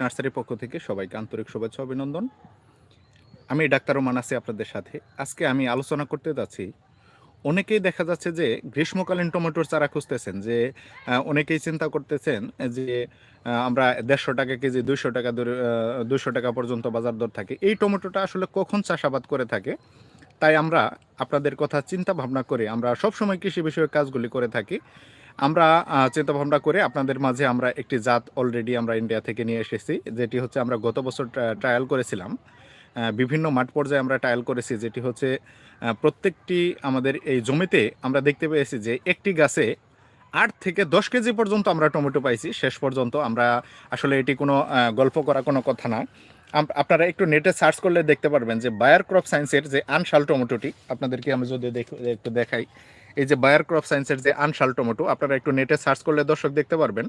নার্সারির পক্ষ থেকে সবাইকে আন্তরিক শুভেচ্ছা, অভিনন্দন। আমি ডাক্তার ওমান আছি আপনাদের সাথে। আজকে আমি আলোচনা করতে যাচ্ছি, অনেকেই দেখা যাচ্ছে যে গ্রীষ্মকালীন টমেটোর চারা খুঁজতেছেন, যে অনেকেই চিন্তা করতেছেন যে আমরা দেড়শো টাকা কেজি, দুইশো টাকা দুইশো টাকা পর্যন্ত বাজার দর থাকে। এই টমেটোটা আসলে কখন চাষাবাদ করে থাকে? তাই আমরা আপনাদের কথা চিন্তা ভাবনা করে আমরা সবসময় কৃষি বিষয়ক কাজগুলি করে থাকি। আমরা চিন্তা ভাবনা করে আপনাদের মাঝে আমরা একটি জাত অলরেডি আমরা ইন্ডিয়া থেকে নিয়ে এসেছি, যেটি হচ্ছে আমরা গত বছর ট্রায়াল করেছিলাম। বিভিন্ন মাঠ পর্যায়ে আমরা ট্রায়াল করেছি, যেটি হচ্ছে প্রত্যেকটি আমাদের এই জমিতে আমরা দেখতে পেয়েছি যে একটি গাছে আট থেকে দশ কেজি পর্যন্ত আমরা টমেটো পাইছি, শেষ পর্যন্ত আমরা আসলে এটি কোনো গল্প করা কোনো কথা না। আপনারা একটু নেটে সার্চ করলে দেখতে পারবেন যে বায়ার ক্রপ সায়েন্সের যে আনশাল টমেটোটি, আপনাদেরকে আমি যদি একটু দেখাই। এই যে বায়ার ক্রপ সায়েন্সের যে আনশাল টমেটো, আপনারা একটু নেটে সার্চ করলে দর্শক দেখতে পারবেন।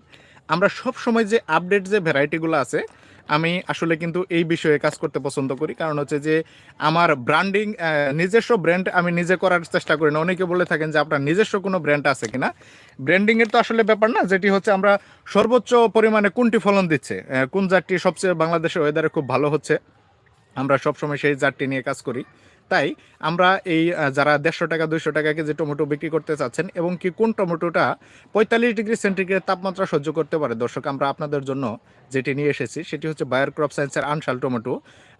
আমরা সব সময় যে আপডেট যে ভ্যারাইটিগুলো আছে, আমি আসলে কিন্তু এই বিষয়ে কাজ করতে পছন্দ করি। কারণ হচ্ছে যে আমার ব্র্যান্ডিং নিজস্ব ব্র্যান্ড আমি নিজে করার চেষ্টা করি না। অনেকে বলে থাকেন যে আপনার নিজস্ব কোনো ব্র্যান্ড আছে কিনা? ব্র্যান্ডিংয়ের তো আসলে ব্যাপার না, যেটি হচ্ছে আমরা সর্বোচ্চ পরিমাণে কোনটি ফলন দিচ্ছে কোন জাতটি সবচেয়ে বাংলাদেশের ওয়েদারে খুব ভালো হচ্ছে, আমরা সবসময় সেই জাতটি নিয়ে কাজ করি। তাই আমরা এই যারা দেড়শো টাকা, দুইশো টাকা কেজি টমেটো বিক্রি করতে চাচ্ছেন এবং কি কোন টমেটোটা পঁয়তাল্লিশ ডিগ্রি সেন্টিগ্রেড তাপমাত্রা সহ্য করতে পারে, দর্শক, আমরা আপনাদের জন্য যেটি নিয়ে এসেছি সেটি হচ্ছে বায়ার ক্রপ সায়েন্সের আনশাল টমেটো।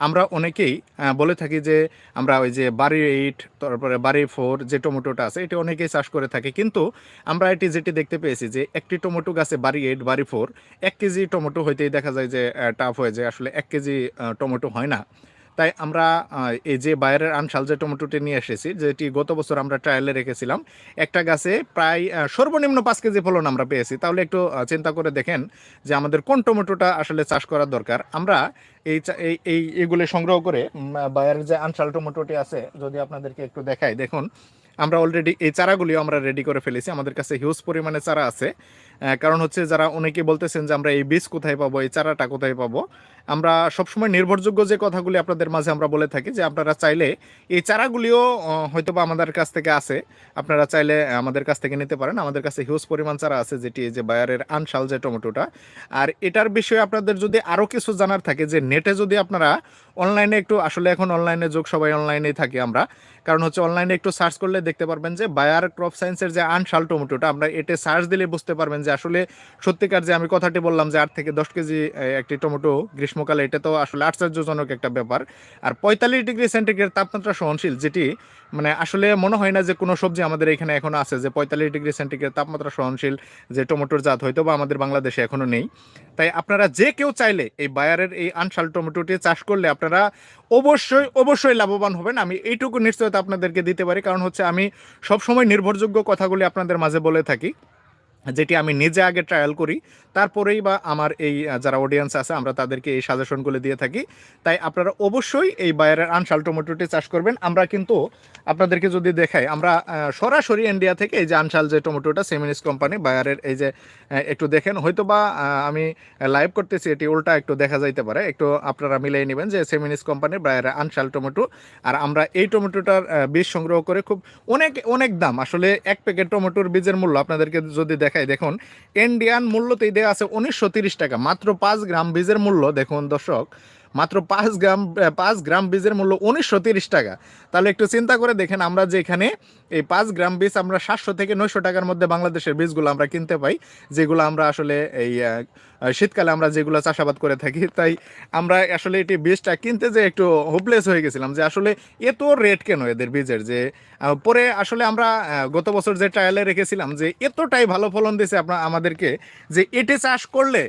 আমরা অনেকেই বলে থাকি যে আমরা ওই যে বাড়ি এইট তারপরে বাড়ি ফোর যে টমেটোটা আছে, এটি অনেকেই চাষ করে থাকে। কিন্তু আমরা এটি যেটি দেখতে পেয়েছি যে একটি টমেটো গাছে বাড়ি এইট বাড়ি ফোর এক কেজি টমেটো হইতেই দেখা যায় যে টাফ হয়ে যায়। আসলে এক কেজি টমেটো হয় না। তাই আমরা এই যে বাইরের আনশাল যে টমেটোটি নিয়ে এসেছি, যেটি গত বছর আমরা ট্রায়ালে রেখেছিলাম, একটা গাছে প্রায় সর্বনিম্ন পাঁচ কেজি ফলন আমরা পেয়েছি। তাহলে একটু চিন্তা করে দেখেন যে আমাদের কোন টমেটোটা আসলে চাষ করার দরকার। আমরা এই এই এই, এগুলো সংগ্রহ করে বাইরের যে আনশাল টমেটোটি আছে, যদি আপনাদেরকে একটু দেখাই, দেখুন, আমরা অলরেডি এই চারাগুলিও আমরা রেডি করে ফেলেছি। আমাদের কাছে হিউজ পরিমাণে চারা আছে। কারণ হচ্ছে যারা অনেকে বলতেছেন যে আমরা এই বীজ কোথায় পাবো, এই চারাটা কোথায় পাবো, আমরা সবসময় নির্ভরযোগ্য যে কথাগুলি আপনাদের মাঝে আমরা বলে থাকি যে আপনারা চাইলে এই চারাগুলিও হয়তো বা আমাদের কাছ থেকে আছে, আপনারা চাইলে আমাদের কাছ থেকে নিতে পারেন। আমাদের কাছে হিউজ পরিমাণ চারা আছে যেটি যে বায়ারের আনশাল যে টমেটোটা। আর এটার বিষয়ে আপনাদের যদি আরও কিছু জানার থাকে যে নেটে যদি আপনারা অনলাইনে একটু, আসলে এখন অনলাইনে যোগ, সবাই অনলাইনেই থাকি আমরা। কারণ হচ্ছে অনলাইনে একটু সার্চ করলে দেখতে পারবেন যে বায়ার ক্রপ সায়েন্সের যে আনশাল টমেটোটা, আমরা এতে সার্চ দিলে বুঝতে পারবেন যে আসলে সত্যিকার যে আমি কথাটি বললাম যে আট থেকে দশ কেজি একটি টমেটো গ্রীষ্মকালে, এটা তো আসলে আশ্চর্যজনক একটা ব্যাপার। আর পঁয়তাল্লিশ ডিগ্রি সেন্টিগ্রেড তাপমাত্রা সহনশীল, যেটি মানে আসলে মনে হয় না যে কোনো সবজি আমাদের এখানে এখনও আছে যে পঁয়তাল্লিশ ডিগ্রি সেন্টিগ্রেড তাপমাত্রা সহনশীল যে টমেটোর জাত, হয়তো বা আমাদের বাংলাদেশে এখনও নেই। তাই আপনারা যে কেউ চাইলে এই বায়ারের এই আনশাল টমেটোটি চাষ করলে আপনারা অবশ্যই অবশ্যই লাভবান হবেন। আমি এইটুকু নিশ্চয়তা আপনাদেরকে দিতে পারি, কারণ হচ্ছে আমি সবসময় নির্ভরযোগ্য কথাগুলি আপনাদের মাঝে বলে থাকি। যেটি আমি নিজে আগে ট্রায়াল করি, তারপরেই বা আমার এই যারা অডিয়েন্স আছে, আমরা তাদেরকে এই সাজেশনগুলো দিয়ে থাকি। তাই আপনারা অবশ্যই এই বায়ারের আনশাল টমেটোটি চাষ করবেন। আমরা কিন্তু আপনাদেরকে যদি দেখাই, আমরা সরাসরি ইন্ডিয়া থেকে এই যে আনশাল যে টমেটোটা সেমিনিস কোম্পানি বায়ারের এই যে একটু দেখেন। হয়তো বা আমি লাইভ করতেছি, এটি উল্টা একটু দেখা যাইতে পারে। একটু আপনারা মিলিয়ে নেবেন যে সেমিনিস কোম্পানির বায়ারের আনশাল টমেটো আর আমরা এই টমেটোটার বীজ সংগ্রহ করে খুব অনেক অনেক দাম। আসলে এক প্যাকেট টমেটোর বীজের মূল্য আপনাদেরকে যদি দেখাই, দেখুন ইন্ডিয়ান মূল্যতেই দেওয়া আছে উনিশশো টাকা, মাত্র পাঁচ গ্রাম বীজের মূল্য। দেখুন, দর্শক মাত্র পাঁচ গ্রাম পাঁচ গ্রাম বীজের মূল্য উনিশশো তিরিশ টাকা। তাহলে একটু চিন্তা করে দেখেন আমরা যে এখানে এই পাঁচ গ্রাম বীজ আমরা সাতশো থেকে নয়শো টাকার মধ্যে বাংলাদেশের বীজগুলো আমরা কিনতে পাই, যেগুলো আমরা আসলে এই শীতকালে আমরা যেগুলো চাষাবাদ করে থাকি, তাই আমরা আসলে এটি বীজটা কিনতে যে একটু হোপলেস হয়ে গেছিলাম যে আসলে এত রেট কেন এদের বীজের? যে পরে আসলে আমরা গত বছর যে ট্রায়ালে রেখেছিলাম যে এতটাই ভালো ফলন দিয়েছে আপনার, আমাদেরকে যে এটি চাষ করলে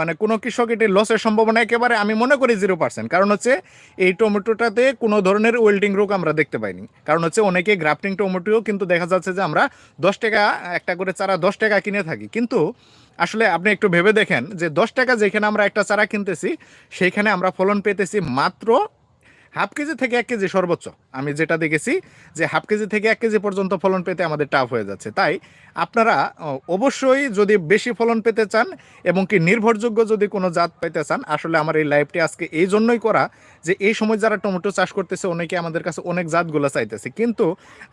মানে কোনো কৃষক এটি লসের সম্ভাবনা একেবারে আমি মনে করি জিরো পার্সেন্ট কারণ হচ্ছে এই টমেটোটাতে কোনো ধরনের ওয়েল্ডিং রোগ আমরা দেখতে পাইনি। কারণ হচ্ছে অনেকে গ্রাফটিং টমেটোও কিন্তু দেখা যাচ্ছে যে আমরা দশ টাকা, একটা করে চারা দশ টাকা কিনে থাকি। কিন্তু আসলে আপনি একটু ভেবে দেখেন যে দশ টাকা যেখানে আমরা একটা চারা কিনতেছি, সেইখানে আমরা ফলন পেতেছি মাত্র হাফ কেজি থেকে এক কেজি সর্বোচ্চ। আমি যেটা দেখেছি যে হাফ কেজি থেকে এক কেজি পর্যন্ত ফলন পেতে আমাদের টাফ হয়ে যাচ্ছে। তাই আপনারা অবশ্যই যদি বেশি ফলন পেতে চান এবং কি নির্ভরযোগ্য যদি কোনো জাত পেতে চান, আসলে আমার এই লাইভটি আজকে এই জন্যই করা যে এই সময় যারা টমেটো চাষ করতেছে, অনেকে আমাদের কাছে অনেক জাতগুলো চাইতেছে। কিন্তু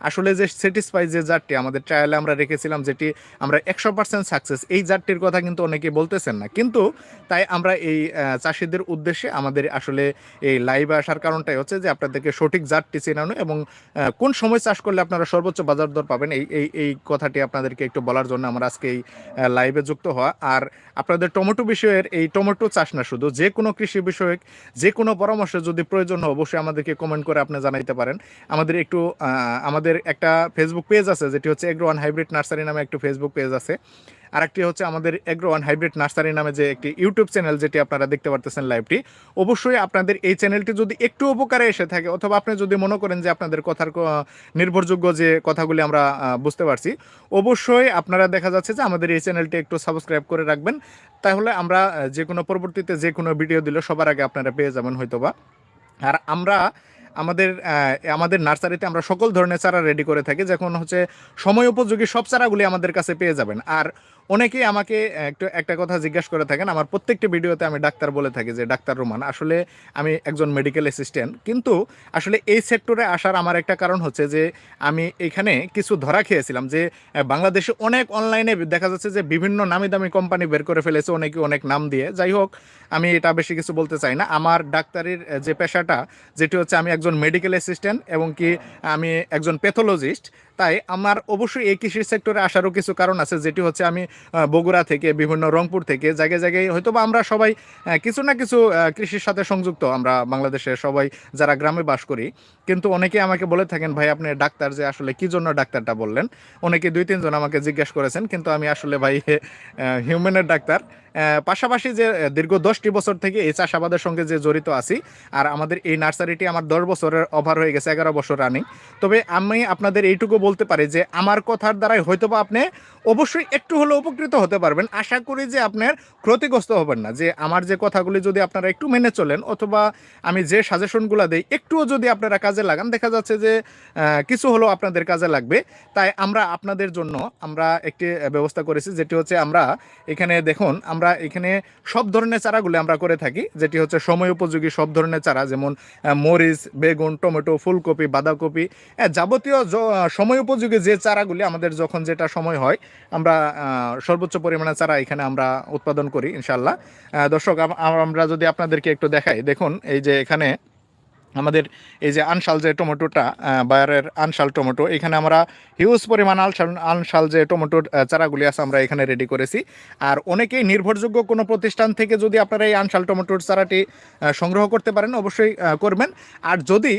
আসলে যে স্যাটিসফাই যে জাতটি, আমাদের ট্রায়ালে আমরা রেখেছিলাম যেটি আমরা একশো পার্সেন্ট সাকসেস এই জাতটির কথা কিন্তু অনেকে বলতেছেন না। কিন্তু তাই আমরা এই চাষিদের উদ্দেশ্যে আমাদের আসলে এই লাইভে আসার কারণটাই হচ্ছে যে আপনাদেরকে সঠিক জাতটি চেনানো এবং কোন সময় চাষ করলে আপনারা সর্বোচ্চ বাজার দর পাবেন, এই এই এই কথাটি আপনাদেরকে একটু বলার জন্য আমরা আজকে এই লাইভে যুক্ত হওয়া। আর আপনাদের টমেটো বিষয়ের এই টমেটো চাষ না, শুধু যে কোনো কৃষি বিষয়ক, যে কোনো পরামর্শ যদি প্রয়োজন হয়, অবশ্যই আমাদেরকে কমেন্ট করে আপনি জানাইতে পারেন। আমাদের একটু আমাদের একটা ফেসবুক পেজ আছে, যেটি হচ্ছে এগ্রো ওয়ান হাইব্রিড নার্সারি নামে একটু ফেসবুক পেজ আছে। আরেকটি হচ্ছে আমাদের এগ্রো ওয়ান হাইব্রিড নার্সারি নামে যে একটি ইউটিউব চ্যানেল যেটি আপনারা দেখতে পারতেছেন লাইভটি অবশ্যই আপনাদের এই চ্যানেলটি যদি একটু উপকারে এসে থাকে, অথবা আপনি যদি মনে করেন যে আপনাদের কথার নির্ভরযোগ্য যে কথাগুলি আমরা বুঝতে পারছি, অবশ্যই আপনারা দেখা যাচ্ছে যে আমাদের এই চ্যানেলটি একটু সাবস্ক্রাইব করে রাখবেন। তাহলে আমরা যে কোনো পরবর্তীতে যে কোনো ভিডিও দিলে সবার আগে আপনারা পেয়ে যাবেন হয়তোবা। আর আমরা আমাদের আমাদের নার্সারিতে আমরা সকল ধরনের চারা রেডি করে থাকি, যখন হচ্ছে সময় উপযোগী সব চারাগুলি আমাদের কাছে পেয়ে যাবেন। আর অনেকেই আমাকে একটু, একটা কথা জিজ্ঞাসা করে থাকেন, আমার প্রত্যেকটি ভিডিওতে আমি ডাক্তার বলে থাকি যে, ডাক্তার রোমান, আসলে আমি একজন মেডিকেল অ্যাসিস্ট্যান্ট কিন্তু আসলে এই সেক্টরে আসার আমার একটা কারণ হচ্ছে যে, আমি এখানে কিছু ধরা খেয়েছিলাম যে বাংলাদেশে অনেক অনলাইনে দেখা যাচ্ছে যে, বিভিন্ন নামি দামি কোম্পানি বের করে ফেলেছে, অনেকে অনেক নাম দিয়ে। যাই হোক, আমি এটা বেশি কিছু বলতে চাই না। আমার ডাক্তারির যে পেশাটা, যেটি হচ্ছে আমি একজন মেডিকেল অ্যাসিস্ট্যান্ট এবং কি আমি একজন প্যাথোলজিস্ট তাই আমার অবশ্যই এই কৃষি সেক্টরে আসারও কিছু কারণ আছে, যেটি হচ্ছে আমি বগুড়া থেকে, বিভিন্ন রংপুর থেকে, জায়গায় জায়গায় হয়তো বা আমরা সবাই কিছু না কিছু কৃষির সাথে সংযুক্ত আমরা বাংলাদেশে সবাই যারা গ্রামে বাস করি। কিন্তু অনেকে আমাকে বলে থাকেন, ভাই, আপনি ডাক্তার যে আসলে কি জন্য ডাক্তারটা বললেন? অনেকে দুই, তিনজন আমাকে জিজ্ঞেস করেছেন, কিন্তু আমি আসলে ভাই হিউম্যানের ডাক্তার। পাশাপাশি যে দীর্ঘ দশটি বছর থেকে এই চাষাবাদের সঙ্গে যে জড়িত আছি, আর আমাদের এই নার্সারিটি আমার দশ বছরের ওভার হয়ে গেছে, এগারো বছর রানিং তবে আমি আপনাদের এইটুকু বলতে পারি যে, আমার কথার দ্বারাই হয়তো বা আপনি অবশ্যই একটু হলেও উপকৃত হতে পারবেন। আশা করি যে আপনার ক্ষতিগ্রস্ত হবেন না। যে, আমার যে কথাগুলি যদি আপনারা একটু মেনে চলেন, অথবা আমি যে সাজেশনগুলো দেই, একটুও যদি আপনারা কাজে লাগান, দেখা যাচ্ছে যে কিছু হলেও আপনাদের কাজে লাগবে। তাই আমরা আপনাদের জন্য আমরা একটি ব্যবস্থা করেছি, যেটি হচ্ছে আমরা এখানে দেখুন, আমরা এখানে সব ধরনের চারাগুলি আমরা করে থাকি, যেটি হচ্ছে সময় উপযোগী সব ধরনের চারা, যেমন মরিচ, বেগুন, টমেটো, ফুলকপি, বাঁধাকপি যাবতীয় সময় উপযোগী যে চারাগুলি আমাদের যখন যেটা সময় হয়, আমরা সর্বোচ্চ পরিমাণে চারা এখানে আমরা উৎপাদন করি ইনশাল্লাহ দর্শক আমরা যদি আপনাদেরকে একটু দেখাই, দেখুন, এই যে এখানে আমাদের এই যে আনশাল যে টমেটোটা বায়ারের আনশাল টমেটো, এখানে আমরা হিউজ পরিমাণ আনশাল আনশাল যে টমেটোর চারাগুলি আছে আমরা এখানে রেডি করেছি। আর অনেকেই নির্ভরযোগ্য কোনো প্রতিষ্ঠান থেকে যদি আপনারা এই আনশাল টমেটোর চারাটি সংগ্রহ করতে পারেন, অবশ্যই করবেন। আর যদি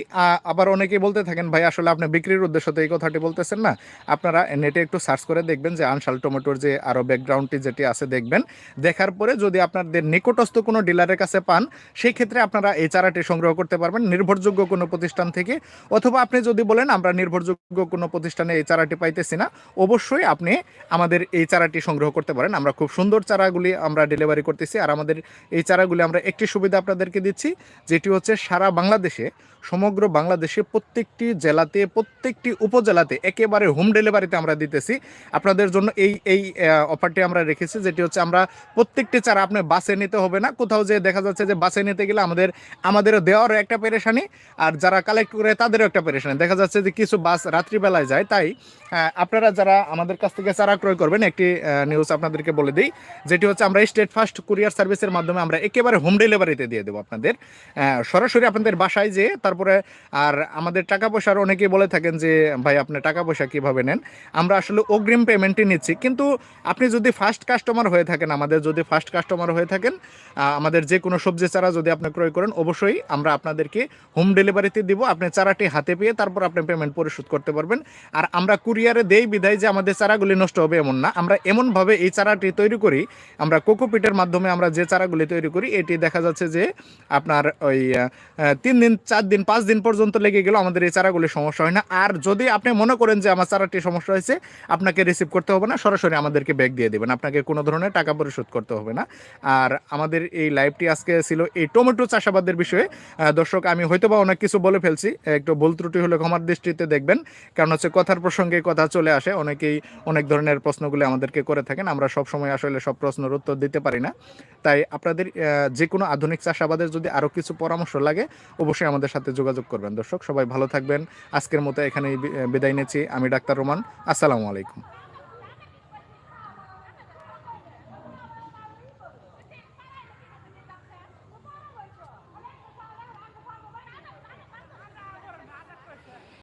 আবার অনেকেই বলতে থাকেন, ভাই, আসলে আপনি বিক্রির উদ্দেশ্য তো এই কথাটি বলতেছেন না। আপনারা নেটে একটু সার্চ করে দেখবেন যে আনশাল টমেটোর যে আরও ব্যাকগ্রাউন্ডটি যেটি আছে দেখবেন। দেখার পরে যদি আপনাদের নিকটস্থ কোনো ডিলারের কাছে পান সেই ক্ষেত্রে আপনারা এই চারাটি সংগ্রহ করতে পারবেন। নির্ভরযোগ্য কোনো প্রতিষ্ঠান থেকে, অথবা আপনি যদি বলেন আমরা নির্ভরযোগ্য কোনো প্রতিষ্ঠানে এই চারাটি পাইতেছি না, অবশ্যই আপনি আমাদের এই চারাটি সংগ্রহ করতে পারেন। আমরা খুব সুন্দর চারাগুলি আমরা ডেলিভারি করতেছি, আর আমাদের এই চারাগুলি আমরা একটি সুবিধা আপনাদেরকে দিচ্ছি, যেটি হচ্ছে সারা বাংলাদেশে, সমগ্র বাংলাদেশে প্রত্যেকটি জেলাতে, প্রত্যেকটি উপজেলাতে একেবারে হোম ডেলিভারিতে আমরা দিতেছি। আপনাদের জন্য এই এই অফারটি আমরা রেখেছি, যেটি হচ্ছে আমরা প্রত্যেকটি চারা আপনি বাসে নিতে হবে না। কোথাও যে দেখা যাচ্ছে যে বাসে নিতে গেলে আমাদের, আমাদেরও দেওয়ারও একটা পেরেশানি আর যারা কালেক্ট করে তাদেরও একটা পেরেশানি। দেখা যাচ্ছে যে কিছু বাস রাত্রিবেলায় যায়, তাই আপনারা যারা আমাদের কাছ থেকে চারা ক্রয় করবেন, একটি নিউজ আপনাদেরকে বলে দিই, যেটি হচ্ছে আমরা স্টেট ফার্স্ট কুরিয়ার সার্ভিসের মাধ্যমে আমরা একেবারে হোম ডেলিভারিতে দিয়ে দেবো আপনাদের। সরাসরি আপনাদের বাসায় যেয়ে তারপরে, আর আমাদের টাকা পয়সার অনেকেই বলে থাকেন যে, ভাই, আপনি টাকা পয়সা কীভাবে নেন? আমরা আসলে অগ্রিম পেমেন্টই নিচ্ছি। কিন্তু আপনি যদি ফার্স্ট কাস্টমার হয়ে থাকেন, আমাদের যদি ফার্স্ট কাস্টমার হয়ে থাকেন আমাদের যে কোনো সবজি চারা যদি আপনি ক্রয় করেন, অবশ্যই আমরা আপনাদেরকে হোম ডেলিভারিতে দিব, আপনি চারাটি হাতে পেয়ে তারপর আপনি পেমেন্ট পরিশোধ করতে পারবেন। আর আমরা কুরিয়ারে দেই বিধায় যে আমাদের চারাগুলি নষ্ট হবে এমন না। আমরা এমনভাবে এই চারাটি তৈরি করি, আমরা কোকোপিটের মাধ্যমে আমরা যে চারাগুলি তৈরি করি, এটি দেখা যাচ্ছে যে আপনার ওই তিন দিন, চার দিন, পাঁচ দিন পর্যন্ত লেগে গেলেও আমাদের এই চারাগুলি সমস্যা হয় না। আর যদি আপনি মনে করেন যে আমার চারাটি সমস্যা হয়েছে, আপনাকে রিসিভ করতে হবে না, সরাসরি আমাদেরকে ব্যাগ দিয়ে দেবেন। আপনাকে কোনো ধরনের টাকা পরিশোধ করতে হবে না। আর আমাদের এই লাইভটি আজকে ছিল এই টমেটো চাষাবাদের বিষয়ে। দর্শক, আমি হয়তো বা অনেক কিছু বলে ফেলছি। একটু ভুল ত্রুটি হলে ক্ষমার দৃষ্টিতে দেখবেন। কারণ হচ্ছে কথার প্রসঙ্গে কথা চলে আসে। অনেকেই অনেক ধরনের প্রশ্নগুলো আমাদেরকে করে থাকেন। আমরা সব সময় আসলে সব প্রশ্নের উত্তর দিতে পারি না। তাই আপনাদের যে কোনো আধুনিক চাষাবাদের যদি আরও কিছু পরামর্শ লাগে, অবশ্যই আমাদের সাথে যোগাযোগ করবেন। দর্শক, সবাই ভালো থাকবেন। আজকের মতো এখানেই বিদায় নিচ্ছি। আমি ডাক্তার রোমান। আসসালামু আলাইকুম।